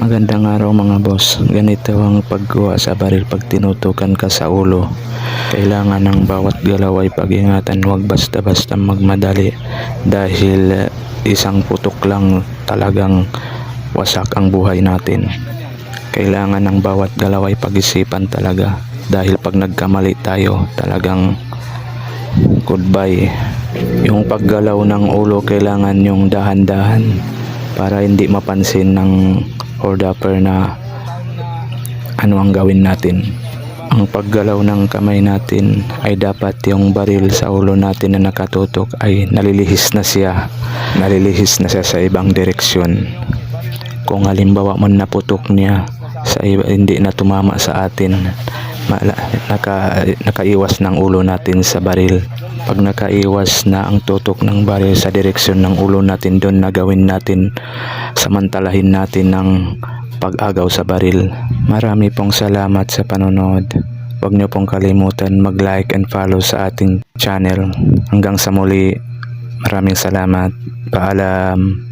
Magandang araw mga boss. Ganito ang pagkuha sa baril pag tinutukan ka sa ulo. Kailangan ng bawat galaw ay pag-ingatan huwag basta-basta magmadali dahil eh, isang putok lang talagang wasak ang buhay natin. Kailangan ng bawat galaw ay pag-isipan talaga dahil pag nagkamali tayo talagang goodbye. Yung paggalaw ng ulo kailangan yung dahan-dahan para hindi mapansin ng holdupper na ano ang gawin natin. Ang paggalaw ng kamay natin ay dapat yung baril sa ulo natin na nakatutok ay nalilihis na siya. Nalilihis na siya sa ibang direksyon. Kung halimbawa man naputok niya sa iba, hindi na tumama sa atin, naka, nakaiwas ng ulo natin sa baril. Pag nakaiwas na ang tutok ng baril sa direksyon ng ulo natin, doon na gawin natin, samantalahin natin ng pag-agaw sa baril. Marami pong salamat sa panonood. Huwag niyo pong kalimutan mag-like and follow sa ating channel. Hanggang sa muli, maraming salamat. Paalam.